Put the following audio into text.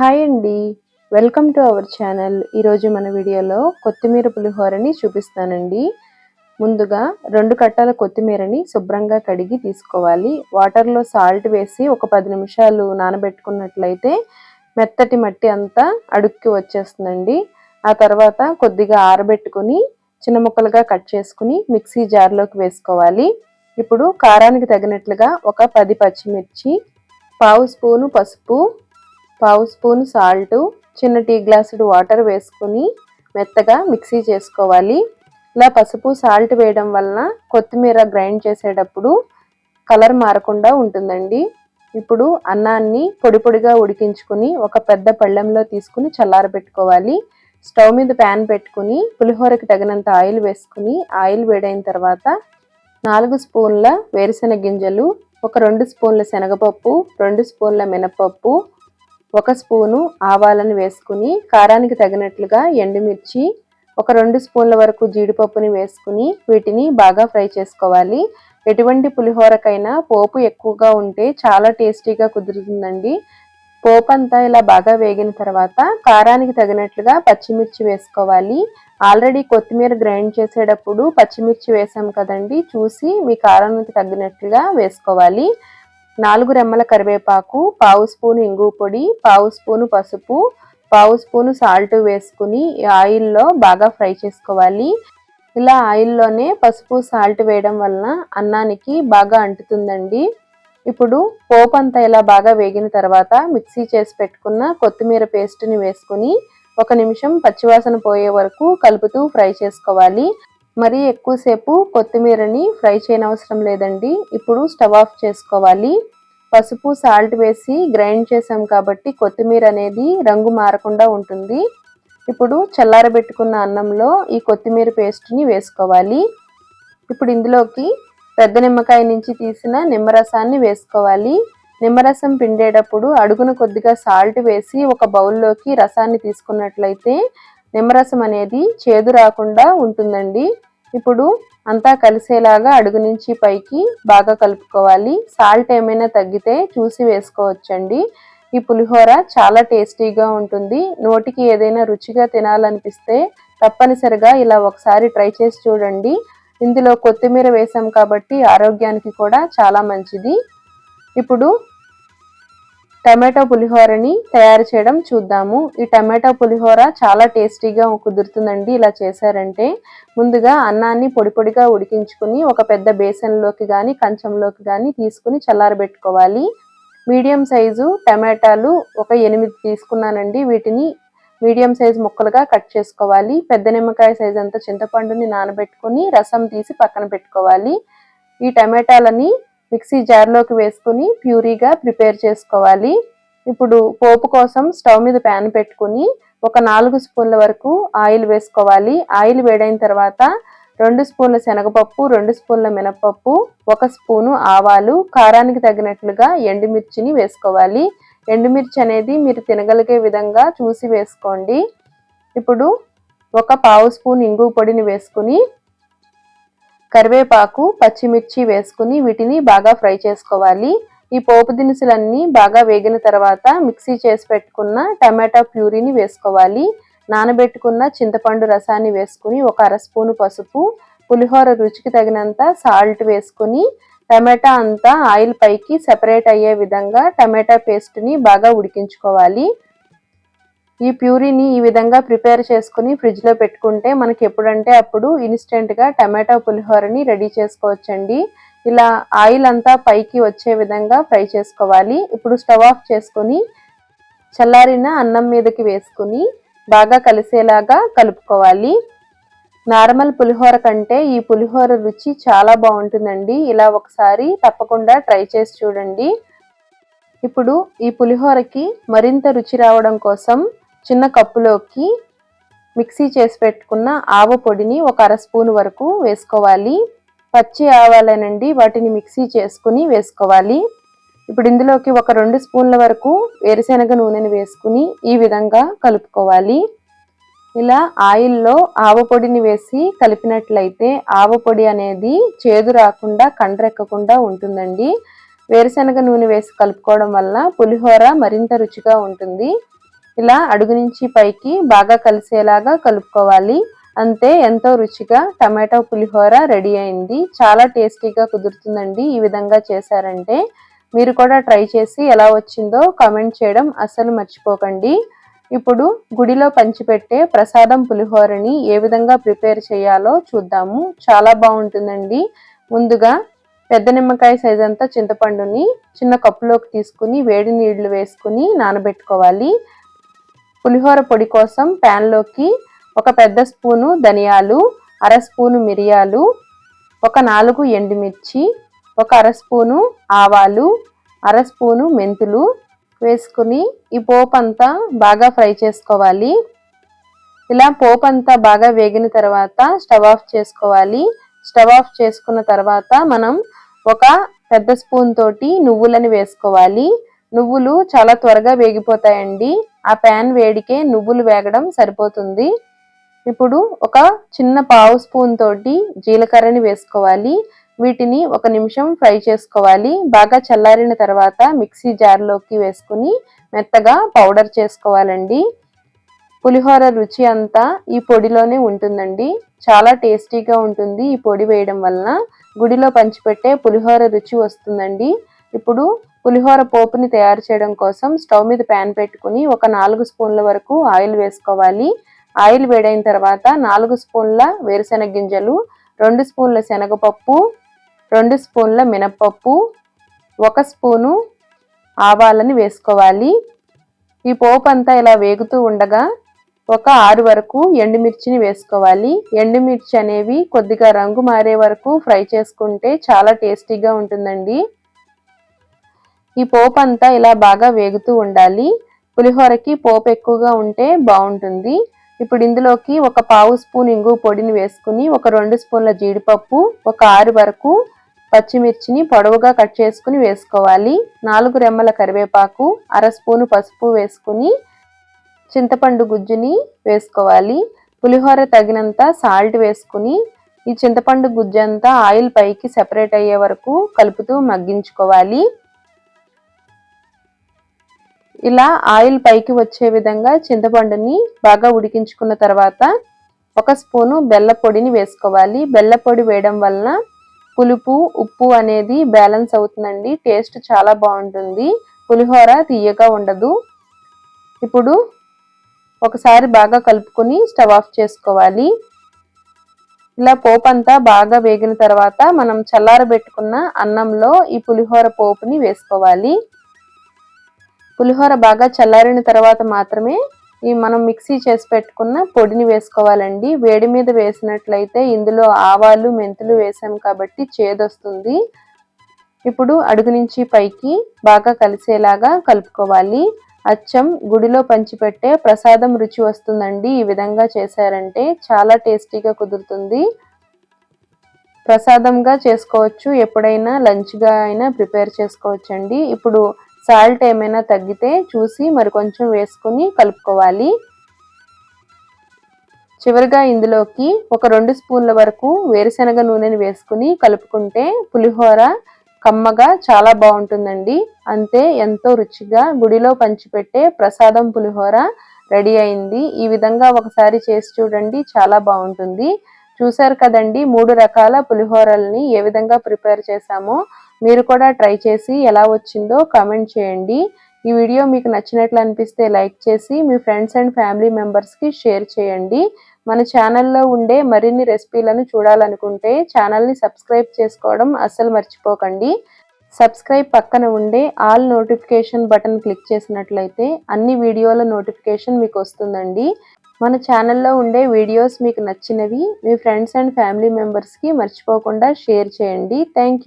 Hi అండి. Welcome to our channel. ఈరోజు మన వీడియోలో కొత్తిమీర పులిహోరని చూపిస్తానండి. ముందుగా రెండు కట్టాల కొత్తిమీరని శుభ్రంగా కడిగి తీసుకోవాలి. వాటర్లో సాల్ట్ వేసి ఒక పది నిమిషాలు నానబెట్టుకున్నట్లయితే మెత్తటి మట్టి అంతా అడుక్కి వచ్చేస్తుందండి. ఆ తర్వాత కొద్దిగా ఆరబెట్టుకుని చిన్న ముక్కలుగా కట్ చేసుకుని మిక్సీ జార్లోకి వేసుకోవాలి. ఇప్పుడు కారానికి తగినట్లుగా ఒక పది పచ్చిమిర్చి పావు స్పూను పసుపు పావు స్పూన్ సాల్ట్ చిన్న టీ గ్లాసుడు వాటర్ వేసుకుని మెత్తగా మిక్సీ చేసుకోవాలి. ఇలా పసుపు సాల్ట్ వేయడం వలన కొత్తిమీర గ్రైండ్ చేసేటప్పుడు కలర్ మారకుండా ఉంటుందండి. ఇప్పుడు అన్నాన్ని పొడి పొడిగా ఉడికించుకుని ఒక పెద్ద పళ్ళెంలో తీసుకుని చల్లారబెట్టుకోవాలి. స్టవ్ మీద ప్యాన్ పెట్టుకుని పులిహోరకి తగినంత ఆయిల్ వేసుకుని ఆయిల్ వేడైన తర్వాత నాలుగు స్పూన్ల వేరుశెనగ గింజలు ఒక రెండు స్పూన్ల శనగపప్పు రెండు స్పూన్ల మినపప్పు ఒక స్పూను ఆవాలను వేసుకుని కారానికి తగినట్లుగా ఎండుమిర్చి ఒక రెండు స్పూన్ల వరకు జీడిపప్పుని వేసుకుని వీటిని బాగా ఫ్రై చేసుకోవాలి. ఎటువంటి పులిహోరకైనా పోపు ఎక్కువగా ఉంటే చాలా టేస్టీగా కుదురుతుందండి. పోపు అంతా ఇలా బాగా వేగిన తర్వాత కారానికి తగినట్లుగా పచ్చిమిర్చి వేసుకోవాలి. ఆల్రెడీ కొత్తిమీర గ్రైండ్ చేసేటప్పుడు పచ్చిమిర్చి వేసాం కదండి చూసి మీ కారానికి తగినట్లుగా వేసుకోవాలి. నాలుగు రెమ్మల కరివేపాకు పావు స్పూను ఇంగు పొడి పావు స్పూను పసుపు పావు స్పూను సాల్ట్ వేసుకుని ఆయిల్లో బాగా ఫ్రై చేసుకోవాలి. ఇలా ఆయిల్లోనే పసుపు సాల్ట్ వేయడం వలన అన్నానికి బాగా అంటుతుందండి. ఇప్పుడు పోపు అంతా ఇలా బాగా వేగిన తర్వాత మిక్సీ చేసి పెట్టుకున్న కొత్తిమీర పేస్ట్ని వేసుకుని ఒక నిమిషం పచ్చివాసన పోయే వరకు కలుపుతూ ఫ్రై చేసుకోవాలి. మరీ ఎక్కువసేపు కొత్తిమీరని ఫ్రై చేయనవసరం లేదండి. ఇప్పుడు స్టవ్ ఆఫ్ చేసుకోవాలి. పసుపు సాల్ట్ వేసి గ్రైండ్ చేసాం కాబట్టి కొత్తిమీర అనేది రంగు మారకుండా ఉంటుంది. ఇప్పుడు చల్లారబెట్టుకున్న అన్నంలో ఈ కొత్తిమీర పేస్ట్ని వేసుకోవాలి. ఇప్పుడు ఇందులోకి పెద్ద నిమ్మకాయ నుంచి తీసిన నిమ్మరసాన్ని వేసుకోవాలి. నిమ్మరసం పిండేటప్పుడు అడుగున కొద్దిగా సాల్ట్ వేసి ఒక బౌల్లోకి రసాన్ని తీసుకున్నట్లయితే నిమ్మరసం అనేది చేదు రాకుండా ఉంటుందండి. ఇప్పుడు అంతా కలిసేలాగా అడుగు నుంచి పైకి బాగా కలుపుకోవాలి. సాల్ట్ ఏమైనా తగ్గితే చూసి వేసుకోవచ్చండి. ఈ పులిహోర చాలా టేస్టీగా ఉంటుంది. నోటికి ఏదైనా రుచిగా తినాలనిపిస్తే తప్పనిసరిగా ఇలా ఒకసారి ట్రై చేసి చూడండి. ఇందులో కొత్తిమీర వేసాం కాబట్టి ఆరోగ్యానికి కూడా చాలా మంచిది. ఇప్పుడు టమాటో పులిహోరని తయారు చేయడం చూద్దాము. ఈ టమాటో పులిహోర చాలా టేస్టీగా కుదురుతుందండి. ఇలా చేశారంటే ముందుగా అన్నాన్ని పొడి పొడిగా ఉడికించుకుని ఒక పెద్ద బేసన్లోకి కానీ కంచంలోకి కానీ తీసుకుని చల్లారబెట్టుకోవాలి. మీడియం సైజు టమాటాలు ఒక ఎనిమిది తీసుకున్నానండి. వీటిని మీడియం సైజ్ ముక్కలుగా కట్ చేసుకోవాలి. పెద్ద నిమ్మకాయ సైజ్ అంతా చింతపండుని నానబెట్టుకుని రసం తీసి పక్కన పెట్టుకోవాలి. ఈ టమాటాలని మిక్సీ జార్లోకి వేసుకుని ప్యూరీగా ప్రిపేర్ చేసుకోవాలి. ఇప్పుడు పోపు కోసం స్టవ్ మీద ప్యాన్ పెట్టుకుని ఒక నాలుగు స్పూన్ల వరకు ఆయిల్ వేసుకోవాలి. ఆయిల్ వేడైన తర్వాత రెండు స్పూన్ల శనగపప్పు రెండు స్పూన్ల మినపప్పు ఒక స్పూను ఆవాలు కారానికి తగినట్లుగా ఎండుమిర్చిని వేసుకోవాలి. ఎండుమిర్చి అనేది మీరు తినగలిగే విధంగా చూసి వేసుకోండి. ఇప్పుడు ఒక పావు స్పూన్ ఇంగు పొడిని వేసుకుని కరివేపాకు పచ్చిమిర్చి వేసుకుని వీటిని బాగా ఫ్రై చేసుకోవాలి. ఈ పోపు దినుసులన్నీ బాగా వేగిన తర్వాత మిక్సీ చేసి పెట్టుకున్న టమాటా ప్యూరీని వేసుకోవాలి. నానబెట్టుకున్న చింతపండు రసాన్ని వేసుకుని ఒక అర స్పూను పసుపు పులిహోర రుచికి తగినంత సాల్ట్ వేసుకుని టమాటా అంతా ఆయిల్ పైకి సెపరేట్ అయ్యే విధంగా టమాటా పేస్ట్ని బాగా ఉడికించుకోవాలి. ఈ ప్యూరీని ఈ విధంగా ప్రిపేర్ చేసుకుని ఫ్రిడ్జ్లో పెట్టుకుంటే మనకి ఎప్పుడంటే అప్పుడు ఇన్స్టెంట్గా టమాటో పులిహోరని రెడీ చేసుకోవచ్చండి. ఇలా ఆయిల్ అంతా పైకి వచ్చే విధంగా ఫ్రై చేసుకోవాలి. ఇప్పుడు స్టవ్ ఆఫ్ చేసుకొని చల్లారిన అన్నం మీదకి వేసుకుని బాగా కలిసేలాగా కలుపుకోవాలి. నార్మల్ పులిహోర కంటే ఈ పులిహోర రుచి చాలా బాగుంటుందండి. ఇలా ఒకసారి తప్పకుండా ట్రై చేసి చూడండి. ఇప్పుడు ఈ పులిహోరకి మరింత రుచి రావడం కోసం చిన్న కప్పులోకి మిక్సీ చేసి పెట్టుకున్న ఆవ పొడిని ఒక అర స్పూన్ వరకు వేసుకోవాలి. పచ్చి ఆవాలనండి వాటిని మిక్సీ చేసుకుని వేసుకోవాలి. ఇప్పుడు ఇందులోకి ఒక రెండు స్పూన్ల వరకు వేరుశెనగ నూనెని వేసుకుని ఈ విధంగా కలుపుకోవాలి. ఇలా ఆయిల్లో ఆవపొడిని వేసి కలిపినట్లయితే ఆవపొడి అనేది చేదు రాకుండా కండ్రెక్కకుండా ఉంటుందండి. వేరుశెనగ నూనె వేసి కలుపుకోవడం వల్ల పులిహోర మరింత రుచిగా ఉంటుంది. ఇలా అడుగు నుంచి పైకి బాగా కలిసేలాగా కలుపుకోవాలి. అంతే ఎంతో రుచిగా టమాటో పులిహోర రెడీ అయింది. చాలా టేస్టీగా కుదురుతుందండి ఈ విధంగా చేశారంటే. మీరు కూడా ట్రై చేసి ఎలా వచ్చిందో కామెంట్ చేయడం అస్సలు మర్చిపోకండి. ఇప్పుడు గుడిలో పంచిపెట్టే ప్రసాదం పులిహోరని ఏ విధంగా ప్రిపేర్ చేయాలో చూద్దాము. చాలా బాగుంటుందండి. ముందుగా పెద్ద నిమ్మకాయ సైజ్ అంతా చింతపండుని చిన్న కప్పులోకి తీసుకుని వేడి నీళ్ళు వేసుకుని నానబెట్టుకోవాలి. పులిహోర పొడి కోసం ప్యాన్లోకి ఒక పెద్ద స్పూను ధనియాలు అర స్పూను మిరియాలు ఒక నాలుగు ఎండుమిర్చి ఒక అర స్పూను ఆవాలు అర స్పూను మెంతులు వేసుకుని ఈ పోపు అంతా బాగా ఫ్రై చేసుకోవాలి. ఇలా పోపు అంతా బాగా వేగిన తర్వాత స్టవ్ ఆఫ్ చేసుకోవాలి. స్టవ్ ఆఫ్ చేసుకున్న తర్వాత మనం ఒక పెద్ద స్పూన్ తోటి నువ్వులని వేసుకోవాలి. నువ్వులు చాలా త్వరగా వేగిపోతాయండి. ఆ ప్యాన్ వేడికే నువ్వులు వేగడం సరిపోతుంది. ఇప్పుడు ఒక చిన్న పావు స్పూన్ తోటి జీలకర్రని వేసుకోవాలి. వీటిని ఒక నిమిషం ఫ్రై చేసుకోవాలి. బాగా చల్లారిన తర్వాత మిక్సీ జార్లోకి వేసుకుని మెత్తగా పౌడర్ చేసుకోవాలండి. పులిహోర రుచి అంతా ఈ పొడిలోనే ఉంటుందండి. చాలా టేస్టీగా ఉంటుంది ఈ పొడి వేయడం వలన. గుడిలో పంచిపెట్టే పులిహోర రుచి వస్తుందండి. ఇప్పుడు పులిహోర పోపుని తయారు చేయడం కోసం స్టవ్ మీద ప్యాన్ పెట్టుకుని ఒక నాలుగు స్పూన్ల వరకు ఆయిల్ వేసుకోవాలి. ఆయిల్ వేడైన తర్వాత నాలుగు స్పూన్ల వేరుశెనగ గింజలు రెండు స్పూన్ల శనగపప్పు రెండు స్పూన్ల మినప్పప్పు ఒక స్పూను ఆవాలని వేసుకోవాలి. ఈ పోపు అంతా ఇలా వేగుతూ ఉండగా ఒక ఆరు వరకు ఎండుమిర్చిని వేసుకోవాలి. ఎండుమిర్చి అనేవి కొద్దిగా రంగు మారే వరకు ఫ్రై చేసుకుంటే చాలా టేస్టీగా ఉంటుందండి. ఈ పోపు అంతా ఇలా బాగా వేగుతూ ఉండాలి. పులిహోరకి పోపు ఎక్కువగా ఉంటే బాగుంటుంది. ఇప్పుడు ఇందులోకి ఒక పావు స్పూన్ ఇంగు పొడిని వేసుకుని ఒక రెండు స్పూన్ల జీడిపప్పు ఒక ఆరు వరకు పచ్చిమిర్చిని పొడవుగా కట్ చేసుకుని వేసుకోవాలి. నాలుగు రెమ్మల కరివేపాకు అర స్పూను పసుపు వేసుకుని చింతపండు గుజ్జుని వేసుకోవాలి. పులిహోర తగినంత సాల్ట్ వేసుకుని ఈ చింతపండు గుజ్జంతా ఆయిల్ పైకి సెపరేట్ అయ్యే వరకు కలుపుతూ మగ్గించుకోవాలి. ఇలా ఆయిల్ పైకి వచ్చే విధంగా చింతపండుని బాగా ఉడికించుకున్న తర్వాత ఒక స్పూను బెల్ల పొడిని వేసుకోవాలి. బెల్ల పొడి వేయడం వలన పులుపు ఉప్పు అనేది బ్యాలెన్స్ అవుతుందండి. టేస్ట్ చాలా బాగుంటుంది. పులిహోర తీయగా ఉండదు. ఇప్పుడు ఒకసారి బాగా కలుపుకొని స్టవ్ ఆఫ్ చేసుకోవాలి. ఇలా పోపు అంతా బాగా వేగిన తర్వాత మనం చల్లారబెట్టుకున్న అన్నంలో ఈ పులిహోర పోపుని వేసుకోవాలి. పులిహోర బాగా చల్లారిన తర్వాత మాత్రమే ఈ మనం మిక్సీ చేసి పెట్టుకున్న పొడిని వేసుకోవాలండి. వేడి మీద వేసినట్లయితే ఇందులో ఆవాలు మెంతులు వేసాం కాబట్టి చేదొస్తుంది. ఇప్పుడు అడుగు నుంచి పైకి బాగా కలిసేలాగా కలుపుకోవాలి. అచ్చం గుడిలో పంచిపెట్టే ప్రసాదం రుచి వస్తుందండి. ఈ విధంగా చేశారంటే చాలా టేస్టీగా కుదురుతుంది. ప్రసాదంగా చేసుకోవచ్చు. ఎప్పుడైనా లంచ్గా అయినా ప్రిపేర్ చేసుకోవచ్చండి. ఇప్పుడు సాల్ట్ ఏమైనా తగ్గితే చూసి మరి కొంచెం వేసుకొని కలుపుకోవాలి. చివరిగా ఇందులోకి ఒక రెండు స్పూన్ల వరకు వేరుశనగ నూనెని వేసుకుని కలుపుకుంటే పులిహోర కమ్మగా చాలా బాగుంటుందండి. అంతే ఎంతో రుచిగా గుడిలో పంచిపెట్టే ప్రసాదం పులిహోర రెడీ అయింది. ఈ విధంగా ఒకసారి చేసి చూడండి చాలా బాగుంటుంది. చూశారు కదండి మూడు రకాల పులిహోరల్ని ఏ విధంగా ప్రిపేర్ చేశామో. మీరు కూడా ట్రై చేసి ఎలా వచ్చిందో కామెంట్ చేయండి. ఈ వీడియో మీకు నచ్చినట్లు అనిపిస్తే లైక్ చేసి మీ ఫ్రెండ్స్ అండ్ ఫ్యామిలీ మెంబర్స్కి షేర్ చేయండి. మన ఛానల్లో ఉండే మరిన్ని రెసిపీలను చూడాలనుకుంటే ఛానల్ని సబ్స్క్రైబ్ చేసుకోవడం అస్సలు మర్చిపోకండి. సబ్స్క్రైబ్ పక్కన ఉండే ఆల్ నోటిఫికేషన్ బటన్ క్లిక్ చేసినట్లయితే అన్ని వీడియోల నోటిఫికేషన్ మీకు వస్తుందండి. మన ఛానల్లో ఉండే వీడియోస్ మీకు నచ్చినవి మీ ఫ్రెండ్స్ అండ్ ఫ్యామిలీ మెంబర్స్కి మర్చిపోకుండా షేర్ చేయండి. థ్యాంక్